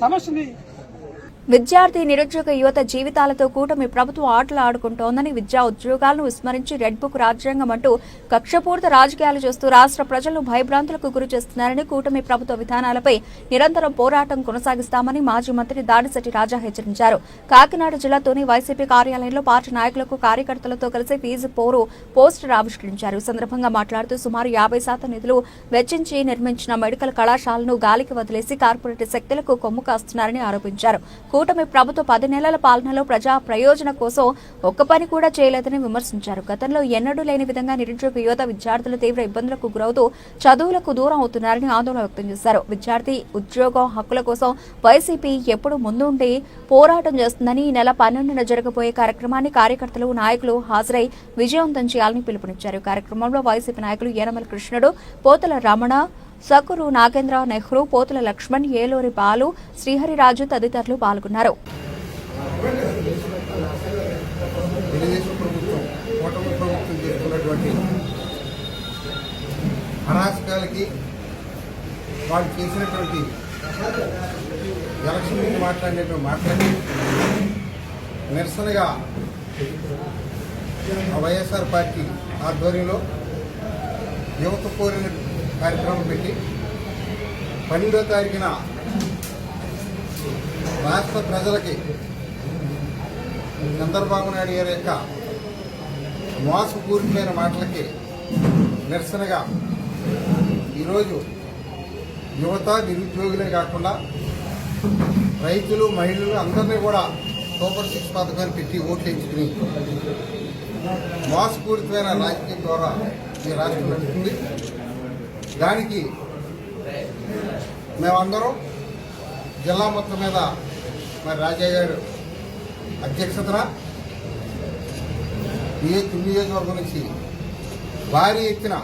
సమస్యని విద్యార్థి నిరుద్యోగ యువత జీవితాలతో కూటమి ప్రభుత్వం ఆటలు ఆడుకుంటోందని విద్యా ఉద్యోగాలను విస్మరించి రెడ్ బుక్ రాజ్యాంగం అంటూ కక్షపూరిత రాజకీయాలు చేస్తూ రాష్ట్ర ప్రజలను భయభ్రాంతులకు గురి చేస్తున్నారని కూటమి ప్రభుత్వ విధానాలపై నిరంతరం పోరాటం కొనసాగిస్తామని మాజీ మంత్రి దాడిశెట్టి రాజా హెచ్చరించారు. కాకినాడ జిల్లాతోని వైసీపీ కార్యాలయంలో పార్టీ నాయకులకు కార్యకర్తలతో కలిసి ఫీజు పోరు పోస్టర్ ఆవిష్కరించారు. ఈ సందర్భంగా మాట్లాడుతూ సుమారు యాభై శాతం నిధులు వెచ్చించి నిర్మించిన మెడికల్ కళాశాలను గాలికి వదిలేసి కార్పొరేట్ శక్తులకు కొమ్ము కాస్తున్నారని ఆరోపించారు. కూటమి ప్రభుత్వ పది నెలల పాలనలో ప్రజా ప్రయోజన కోసం ఒక్క పని కూడా చేయలేదని విమర్శించారు. గతంలో ఎన్నడూ లేని విధంగా నిరుద్యోగ యువత విద్యార్థులు తీవ్ర ఇబ్బందులకు గురవుతూ చదువులకు దూరం అవుతున్నారని ఆందోళన వ్యక్తం చేశారు. విద్యార్థి ఉద్యోగం హక్కుల కోసం వైసీపీ ఎప్పుడు ముందుండి పోరాటం చేస్తుందని ఈ నెల పన్నెండున జరగబోయే కార్యక్రమాన్ని కార్యకర్తలు నాయకులు హాజరై విజయవంతం చేయాలని పిలుపునిచ్చారు. కార్యక్రమంలో వైసీపీ నాయకులు ఏనమల కృష్ణుడు పోతల రమణ సకురు నాగేంద్ర నెహ్రూ పోతుల లక్ష్మణ్ ఏలూరి బాలు శ్రీహరిరాజు తదితరులు పాల్గొన్నారు. అరాచకాలకి వాళ్ళు చేసినటువంటి ఎలక్షన్ మాట్లాడినటువంటి మాట్లాడి నిరసనగా వైఎస్ఆర్ పార్టీ ఆధ్వర్యంలో యువత కోరిన కార్యక్రమం పెట్టి పన్నెండో తారీఖున రాష్ట్ర ప్రజలకి చంద్రబాబు నాయుడు గారి యొక్క మోసపూరితమైన మాటలకి నిరసనగా ఈరోజు యువత నిరుద్యోగులే కాకుండా రైతులు మహిళలు అందరినీ కూడా సూపర్ సిక్స్ పథకాన్ని పెట్టి ఓట్లు ఎంచుకుని మోసపూరితమైన రాజకీయం ద్వారా ఈ రాష్ట్రం నడుస్తుంది. దానికి మేమందరం జిల్లా మొత్తం మీద మరి రాజయ్య గారు అధ్యక్షతన నియో నియోజకవర్గం నుంచి భారీ ఎత్తిన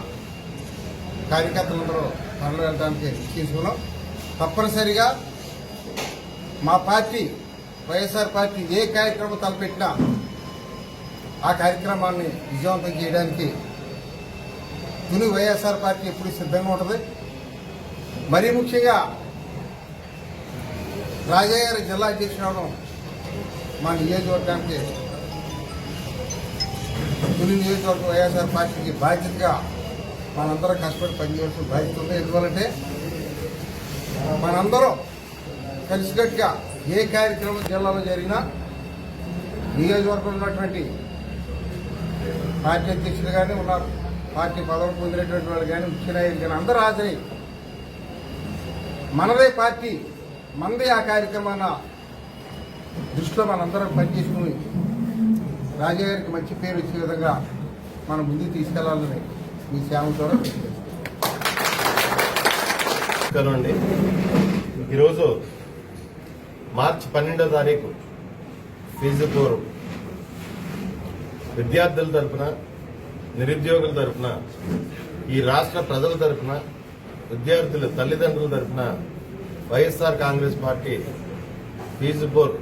కార్యకర్తలందరూ తరలి వెళ్ళడానికి తీసుకున్నాం. తప్పనిసరిగా మా పార్టీ వైఎస్ఆర్ పార్టీ ఏ కార్యక్రమం తలపెట్టినా ఆ కార్యక్రమాన్ని విజయవంతం చేయడానికి తుని వైఎస్ఆర్ పార్టీ ఎప్పుడు సిద్ధంగా ఉంటుంది? మరీ ముఖ్యంగా రాజయ్య గారి జిల్లా అధ్యక్షుడు అవడం మా నియోజకవర్గానికి తొలి నియోజకవర్గం వైఎస్ఆర్ పార్టీకి బాధ్యతగా మనందరం కష్టపడి పనిచేయాల్సిన బాధ్యత ఉంది. ఎందువల్లంటే మనందరం కలిసికట్టుగా ఏ కార్యక్రమం జిల్లాలో జరిగినా నియోజకవర్గంలో ఉన్నటువంటి పార్టీ అధ్యక్షులు కానీ ఉన్నారు. పార్టీ పదవి పొందినటువంటి వాళ్ళు కానీ ముఖ్య నాయకులు కానీ అందరూ హాజరై. మనదే పార్టీ మనదే ఆ కార్యక్రమాన్ని దృష్టిలో మనందరం పనిచేసుకుని రాజా గారికి మంచి పేరు వచ్చే విధంగా మనం ముందుకు తీసుకెళ్ళాలని మీ సేవ ద్వారా అండి ఈరోజు మార్చి పన్నెండో తారీఖు ఫీజు పూర్వం విద్యార్థుల తరపున నిరుద్యోగుల తరపున ఈ రాష్ట్ర ప్రజల తరపున విద్యార్థుల తల్లిదండ్రుల తరఫున వైఎస్ఆర్ కాంగ్రెస్ పార్టీ ఫీజు బోర్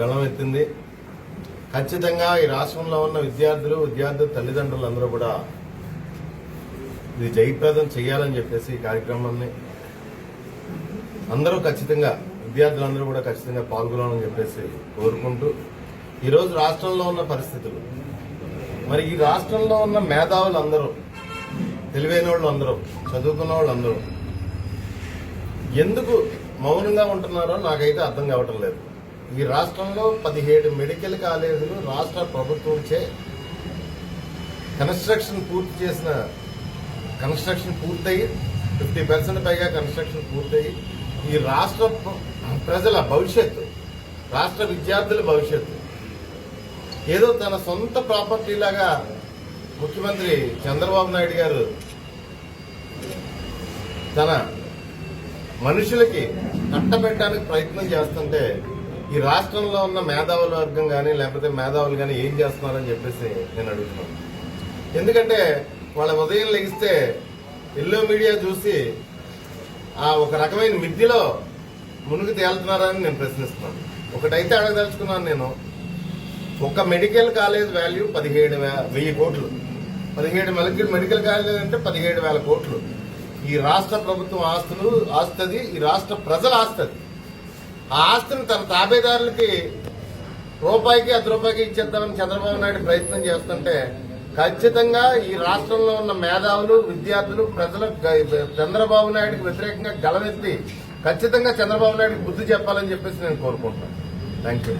గళమెత్తింది. ఖచ్చితంగా ఈ రాష్ట్రంలో ఉన్న విద్యార్థులు విద్యార్థుల తల్లిదండ్రులు అందరూ కూడా ఇది జయప్రదం చేయాలని చెప్పేసి ఈ కార్యక్రమాన్ని అందరూ ఖచ్చితంగా విద్యార్థులందరూ కూడా ఖచ్చితంగా పాల్గొనాలని చెప్పేసి కోరుకుంటూ ఈరోజు రాష్ట్రంలో ఉన్న పరిస్థితులు మరి ఈ రాష్ట్రంలో ఉన్న మేధావులు అందరూ తెలివైన వాళ్ళు అందరూ చదువుకున్న వాళ్ళు అందరూ ఎందుకు మౌనంగా ఉంటున్నారో నాకైతే అర్థం కావటం లేదు. ఈ రాష్ట్రంలో పదిహేడు మెడికల్ కాలేజీలు రాష్ట్ర ప్రభుత్వంచే కన్స్ట్రక్షన్ పూర్తి చేసిన కన్స్ట్రక్షన్ పూర్తయి ఫిఫ్టీ పర్సెంట్ పైగా కన్స్ట్రక్షన్ పూర్తయి ఈ రాష్ట్ర ప్రజల భవిష్యత్తు రాష్ట్ర విద్యార్థుల భవిష్యత్తు ఏదో తన సొంత ప్రాపర్టీ లాగా ముఖ్యమంత్రి చంద్రబాబు నాయుడు గారు తన మనుషులకి కట్టబెట్టడానికి ప్రయత్నం చేస్తుంటే ఈ రాష్ట్రంలో ఉన్న మేధావుల వర్గం కానీ లేకపోతే మేధావులు కానీ ఏం చేస్తున్నారని చెప్పేసి నేను అడుగుతున్నాను. ఎందుకంటే వాళ్ళ ఉదయం లెగిస్తే ఎల్లో మీడియా చూసి ఆ ఒక రకమైన మిద్దిలో మునిగి తేలుతున్నారని నేను ప్రశ్నిస్తున్నాను. ఒకటైతే అడగదలుచుకున్నాను నేను. ఒక మెడికల్ కాలేజ్ వాల్యూ పదిహేడు వెయ్యి కోట్లు. పదిహేడు మెడికల్ మెడికల్ కాలేజ్ అంటే పదిహేడు వేల కోట్లు. ఈ రాష్ట్ర ప్రభుత్వం ఆస్తులు ఆస్తది ఈ రాష్ట్ర ప్రజల ఆస్తది. ఆ ఆస్తిని తన తాబేదారులకి రూపాయికి అర్ధ రూపాయికి ఇచ్చేద్దామని చంద్రబాబు నాయుడు ప్రయత్నం చేస్తుంటే ఖచ్చితంగా ఈ రాష్ట్రంలో ఉన్న మేధావులు విద్యార్థులు ప్రజలు చంద్రబాబు నాయుడుకి వ్యతిరేకంగా గలవెత్తి ఖచ్చితంగా చంద్రబాబు నాయుడుకి బుద్ధి చెప్పాలని చెప్పేసి నేను కోరుకుంటున్నాను. Thank you